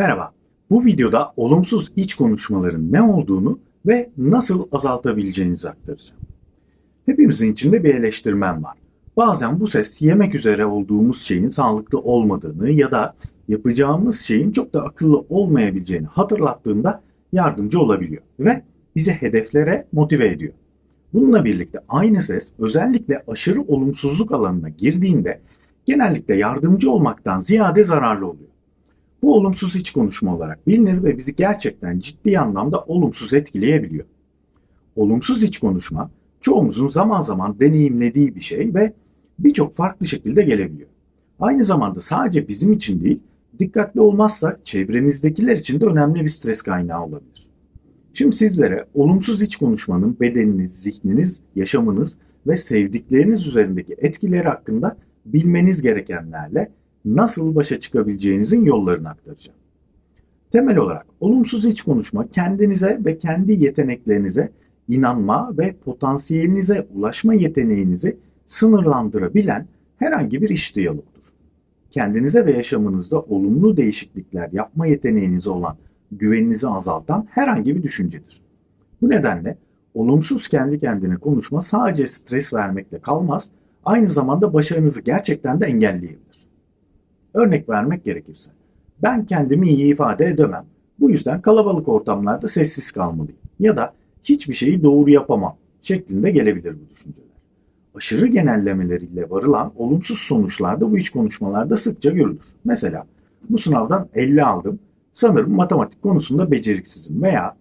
Merhaba. Bu videoda olumsuz iç konuşmaların ne olduğunu ve nasıl azaltabileceğinizi aktaracağım. Hepimizin içinde bir eleştirmen var. Bazen bu ses yemek üzere olduğumuz şeyin sağlıklı olmadığını ya da yapacağımız şeyin çok da akıllı olmayabileceğini hatırlattığında yardımcı olabiliyor ve bizi hedeflere motive ediyor. Bununla birlikte aynı ses özellikle aşırı olumsuzluk alanına girdiğinde genellikle yardımcı olmaktan ziyade zararlı oluyor. Bu olumsuz iç konuşma olarak bilinir ve bizi gerçekten ciddi anlamda olumsuz etkileyebiliyor. Olumsuz iç konuşma çoğumuzun zaman zaman deneyimlediği bir şey ve birçok farklı şekilde gelebiliyor. Aynı zamanda sadece bizim için değil, dikkatli olmazsak çevremizdekiler için de önemli bir stres kaynağı olabilir. Şimdi sizlere olumsuz iç konuşmanın bedeniniz, zihniniz, yaşamınız ve sevdikleriniz üzerindeki etkileri hakkında bilmeniz gerekenlerle nasıl başa çıkabileceğinizin yollarını aktaracağım. Temel olarak olumsuz iç konuşma kendinize ve kendi yeteneklerinize inanma ve potansiyelinize ulaşma yeteneğinizi sınırlandırabilen herhangi bir iş diyalogdur. Kendinize ve yaşamınızda olumlu değişiklikler yapma yeteneğiniz olan güveninizi azaltan herhangi bir düşüncedir. Bu nedenle olumsuz kendi kendine konuşma sadece stres vermekle kalmaz, aynı zamanda başarınızı gerçekten de engelleyebilir. Örnek vermek gerekirse, ben kendimi iyi ifade edemem. Bu yüzden kalabalık ortamlarda sessiz kalmalıyım. Ya da hiçbir şeyi doğru yapamam şeklinde gelebilir bu düşünceler. Aşırı genellemeleriyle varılan olumsuz sonuçlar da bu iç konuşmalarda sıkça görülür. Mesela bu sınavdan 50 aldım. Sanırım matematik konusunda beceriksizim veya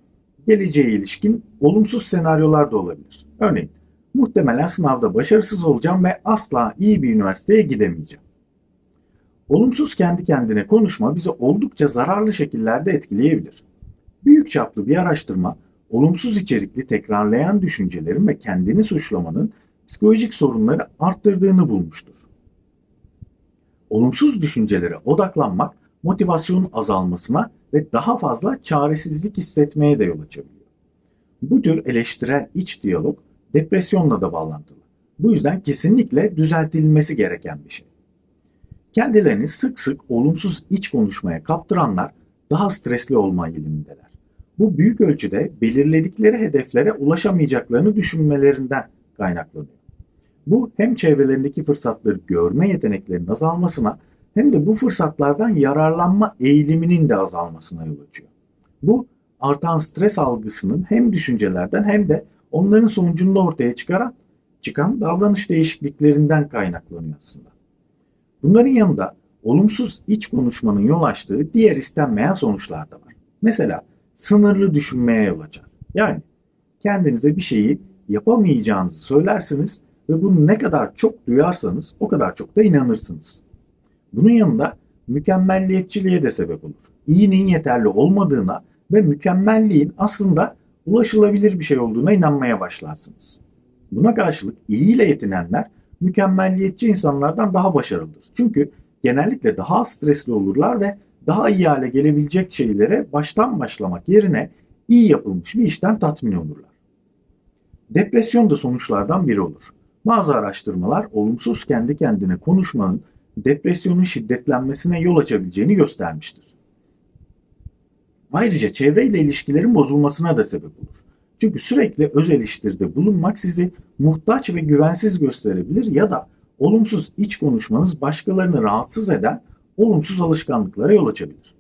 geleceğe ilişkin olumsuz senaryolar da olabilir. Örneğin muhtemelen sınavda başarısız olacağım ve asla iyi bir üniversiteye gidemeyeceğim. Olumsuz kendi kendine konuşma bizi oldukça zararlı şekillerde etkileyebilir. Büyük çaplı bir araştırma, olumsuz içerikli tekrarlayan düşüncelerin ve kendini suçlamanın psikolojik sorunları arttırdığını bulmuştur. Olumsuz düşüncelere odaklanmak motivasyonun azalmasına ve daha fazla çaresizlik hissetmeye de yol açabiliyor. Bu tür eleştirel iç diyalog depresyonla da bağlantılı. Bu yüzden kesinlikle düzeltilmesi gereken bir şey. Kendilerini sık sık olumsuz iç konuşmaya kaptıranlar daha stresli olma eğilimindeler. Bu büyük ölçüde belirledikleri hedeflere ulaşamayacaklarını düşünmelerinden kaynaklanıyor. Bu hem çevrelerindeki fırsatları görme yeteneklerinin azalmasına hem de bu fırsatlardan yararlanma eğiliminin de azalmasına yol açıyor. Bu artan stres algısının hem düşüncelerden hem de onların sonucunda ortaya çıkaran çıkan davranış değişikliklerinden kaynaklanıyor aslında. Bunların yanında olumsuz iç konuşmanın yol açtığı diğer istenmeyen sonuçlar da var. Mesela sınırlı düşünmeye yol açar. Yani kendinize bir şeyi yapamayacağınızı söylersiniz ve bunu ne kadar çok duyarsanız o kadar çok da inanırsınız. Bunun yanında mükemmelliyetçiliğe de sebep olur. İyinin yeterli olmadığına ve mükemmelliğin aslında ulaşılabilir bir şey olduğuna inanmaya başlarsınız. Buna karşılık iyi ile yetinenler mükemmelliyetçi insanlardan daha başarılıdır. Çünkü genellikle daha stresli olurlar ve daha iyi hale gelebilecek şeylere baştan başlamak yerine iyi yapılmış bir işten tatmin olurlar. Depresyon da sonuçlardan biri olur. Bazı araştırmalar olumsuz kendi kendine konuşmanın depresyonun şiddetlenmesine yol açabileceğini göstermiştir. Ayrıca çevreyle ilişkilerin bozulmasına da sebep olur. Çünkü sürekli öz eleştiride bulunmak sizi muhtaç ve güvensiz gösterebilir ya da olumsuz iç konuşmanız başkalarını rahatsız eden olumsuz alışkanlıklara yol açabilir.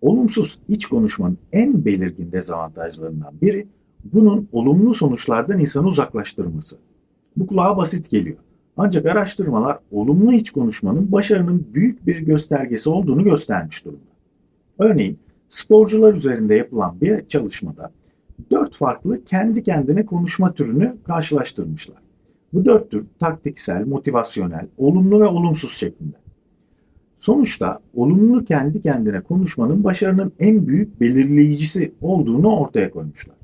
Olumsuz iç konuşmanın en belirgin dezavantajlarından biri bunun olumlu sonuçlardan insanı uzaklaştırması. Bu kulağa basit geliyor. Ancak araştırmalar olumlu iç konuşmanın başarının büyük bir göstergesi olduğunu göstermiş durumda. Örneğin sporcular üzerinde yapılan bir çalışmada dört farklı kendi kendine konuşma türünü karşılaştırmışlar. Bu dört tür taktiksel, motivasyonel, olumlu ve olumsuz şeklinde. Sonuçta olumlu kendi kendine konuşmanın başarının en büyük belirleyicisi olduğunu ortaya koymuşlar.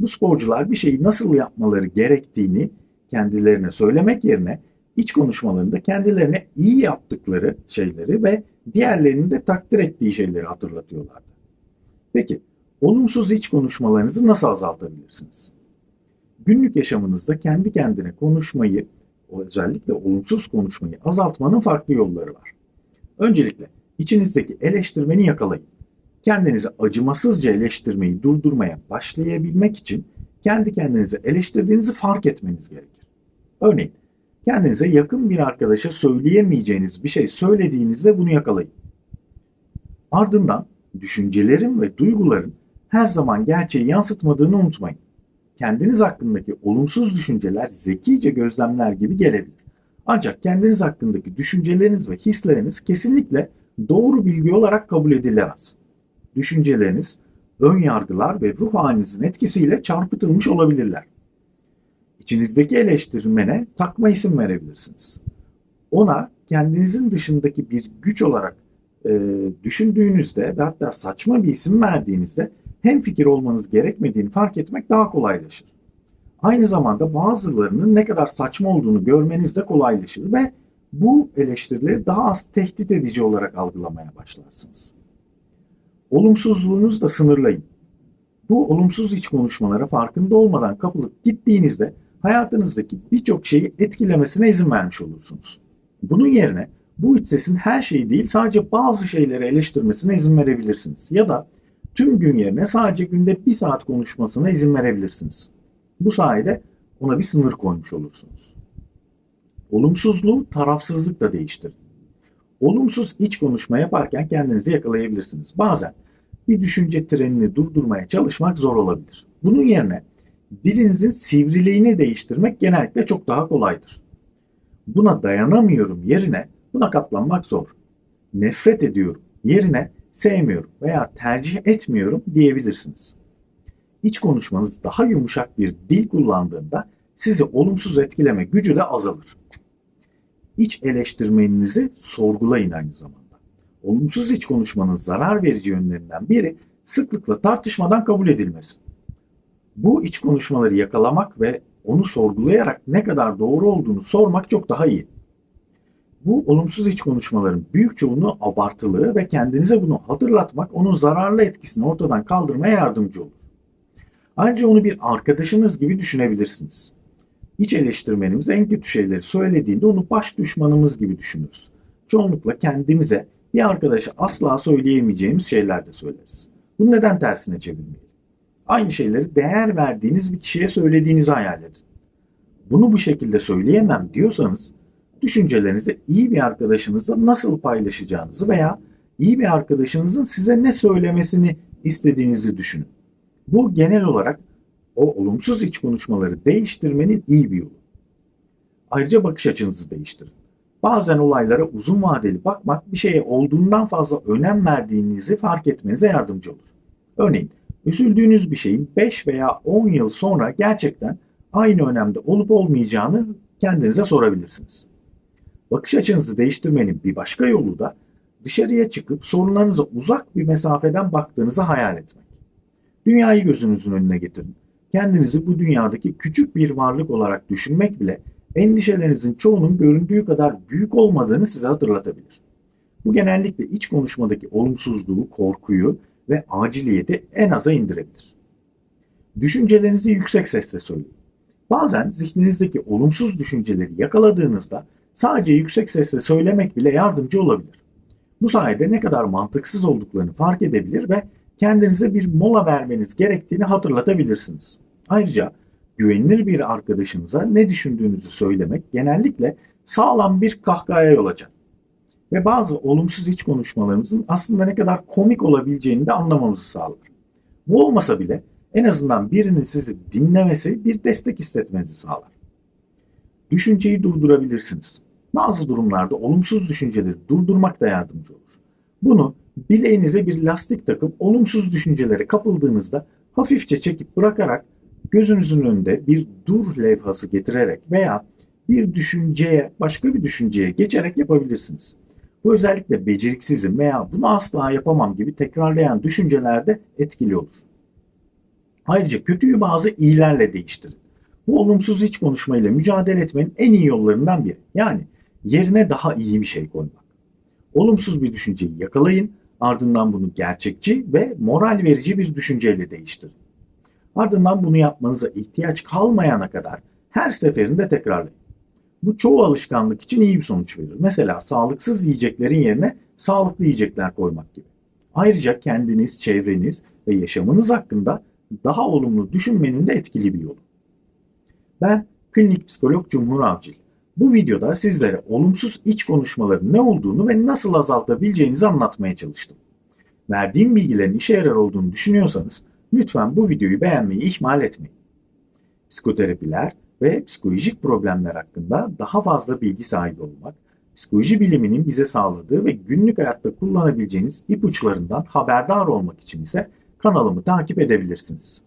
Bu sporcular bir şeyi nasıl yapmaları gerektiğini kendilerine söylemek yerine iç konuşmalarında kendilerine iyi yaptıkları şeyleri ve diğerlerinin de takdir ettiği şeyleri hatırlatıyorlardı. Peki olumsuz iç konuşmalarınızı nasıl azaltabilirsiniz? Günlük yaşamınızda kendi kendine konuşmayı, özellikle olumsuz konuşmayı azaltmanın farklı yolları var. Öncelikle İçinizdeki eleştirmeni yakalayın. Kendinizi acımasızca eleştirmeyi durdurmaya başlayabilmek için kendi kendinizi eleştirdiğinizi fark etmeniz gerekir. Örneğin kendinize yakın bir arkadaşa söyleyemeyeceğiniz bir şey söylediğinizde bunu yakalayın. Ardından düşüncelerin ve duyguların her zaman gerçeği yansıtmadığını unutmayın. Kendiniz hakkındaki olumsuz düşünceler zekice gözlemler gibi gelebilir. Ancak kendiniz hakkındaki düşünceleriniz ve hisleriniz kesinlikle doğru bilgi olarak kabul edilemez. Düşünceleriniz, ön yargılar ve ruh halinizin etkisiyle çarpıtılmış olabilirler. İçinizdeki eleştirmene takma isim verebilirsiniz. Ona kendinizin dışındaki bir güç olarak e, düşündüğünüzde ve hatta saçma bir isim verdiğinizde hem fikir olmanız gerekmediğini fark etmek daha kolaylaşır. Aynı zamanda bazılarının ne kadar saçma olduğunu görmeniz de kolaylaşır ve bu eleştirileri daha az tehdit edici olarak algılamaya başlarsınız. Olumsuzluğunuzu da sınırlayın. Bu olumsuz iç konuşmalara farkında olmadan kapılıp gittiğinizde hayatınızdaki birçok şeyi etkilemesine izin vermiş olursunuz. Bunun yerine bu iç sesin her şeyi değil sadece bazı şeyleri eleştirmesine izin verebilirsiniz. Ya da tüm gün yerine sadece günde bir saat konuşmasına izin verebilirsiniz. Bu sayede ona bir sınır koymuş olursunuz. Olumsuzluğu tarafsızlıkla değiştirin. Olumsuz iç konuşma yaparken kendinizi yakalayabilirsiniz. Bazen bir düşünce trenini durdurmaya çalışmak zor olabilir. Bunun yerine dilinizin sivriliğini değiştirmek genellikle çok daha kolaydır. Buna dayanamıyorum yerine buna katlanmak zor. Nefret ediyorum yerine sevmiyorum veya tercih etmiyorum diyebilirsiniz. İç konuşmanız daha yumuşak bir dil kullandığında sizi olumsuz etkileme gücü de azalır. İç eleştirmeninizi sorgulayın aynı zamanda. Olumsuz iç konuşmanın zarar verici yönlerinden biri sıklıkla tartışmadan kabul edilmesi. Bu iç konuşmaları yakalamak ve onu sorgulayarak ne kadar doğru olduğunu sormak çok daha iyi. Bu olumsuz iç konuşmaların büyük çoğunluğu abartılı ve kendinize bunu hatırlatmak onun zararlı etkisini ortadan kaldırmaya yardımcı olur. Ayrıca onu bir arkadaşınız gibi düşünebilirsiniz. İç eleştirmenimiz en kötü şeyleri söylediğinde onu baş düşmanımız gibi düşünürüz. Çoğunlukla kendimize bir arkadaşa asla söyleyemeyeceğimiz şeyler de söyleriz. Bunu neden tersine çevirmeyelim? Aynı şeyleri değer verdiğiniz bir kişiye söylediğinizi hayal edin. Bunu bu şekilde söyleyemem diyorsanız düşüncelerinizi iyi bir arkadaşınızla nasıl paylaşacağınızı veya iyi bir arkadaşınızın size ne söylemesini istediğinizi düşünün. Bu genel olarak o olumsuz iç konuşmaları değiştirmenin iyi bir yolu. Ayrıca bakış açınızı değiştirin. Bazen olaylara uzun vadeli bakmak bir şeye olduğundan fazla önem verdiğinizi fark etmenize yardımcı olur. Örneğin üzüldüğünüz bir şeyin 5 veya 10 yıl sonra gerçekten aynı önemde olup olmayacağını kendinize sorabilirsiniz. Bakış açınızı değiştirmenin bir başka yolu da dışarıya çıkıp sorunlarınıza uzak bir mesafeden baktığınızı hayal etmek. Dünyayı gözünüzün önüne getirin. Kendinizi bu dünyadaki küçük bir varlık olarak düşünmek bile endişelerinizin çoğunun göründüğü kadar büyük olmadığını size hatırlatabilir. Bu genellikle iç konuşmadaki olumsuzluğu, korkuyu ve aciliyeti en aza indirebilir. Düşüncelerinizi yüksek sesle söyleyin. Bazen zihninizdeki olumsuz düşünceleri yakaladığınızda sadece yüksek sesle söylemek bile yardımcı olabilir. Bu sayede ne kadar mantıksız olduklarını fark edebilir ve kendinize bir mola vermeniz gerektiğini hatırlatabilirsiniz. Ayrıca güvenilir bir arkadaşınıza ne düşündüğünüzü söylemek genellikle sağlam bir kahkahaya yol açar. Ve bazı olumsuz iç konuşmalarımızın aslında ne kadar komik olabileceğini de anlamamızı sağlar. Bu olmasa bile en azından birinin sizi dinlemesi bir destek hissetmenizi sağlar. Düşünceyi durdurabilirsiniz. Bazı durumlarda olumsuz düşünceleri durdurmak da yardımcı olur. Bunu bileğinize bir lastik takıp olumsuz düşüncelere kapıldığınızda hafifçe çekip bırakarak gözünüzün önünde bir dur levhası getirerek veya bir düşünceye başka bir düşünceye geçerek yapabilirsiniz. Bu özellikle beceriksizim veya bunu asla yapamam gibi tekrarlayan düşüncelerde etkili olur. Ayrıca kötüyü bazı iyilerle değiştirin. Bu olumsuz iç konuşmayla mücadele etmenin en iyi yollarından biri. Yani yerine daha iyi bir şey koymak. Olumsuz bir düşünceyi yakalayın, ardından bunu gerçekçi ve moral verici bir düşünceyle değiştirin. Ardından bunu yapmanıza ihtiyaç kalmayana kadar her seferinde tekrarlayın. Bu çoğu alışkanlık için iyi bir sonuç verir. Mesela sağlıksız yiyeceklerin yerine sağlıklı yiyecekler koymak gibi. Ayrıca kendiniz, çevreniz ve yaşamınız hakkında daha olumlu düşünmenin de etkili bir yolu. Ben klinik psikolog Cumhur Avcil. Bu videoda sizlere olumsuz iç konuşmaların ne olduğunu ve nasıl azaltabileceğinizi anlatmaya çalıştım. Verdiğim bilgilerin işe yarar olduğunu düşünüyorsanız lütfen bu videoyu beğenmeyi ihmal etmeyin. Psikoterapiler ve psikolojik problemler hakkında daha fazla bilgi sahibi olmak, psikoloji biliminin bize sağladığı ve günlük hayatta kullanabileceğiniz ipuçlarından haberdar olmak için ise kanalımı takip edebilirsiniz.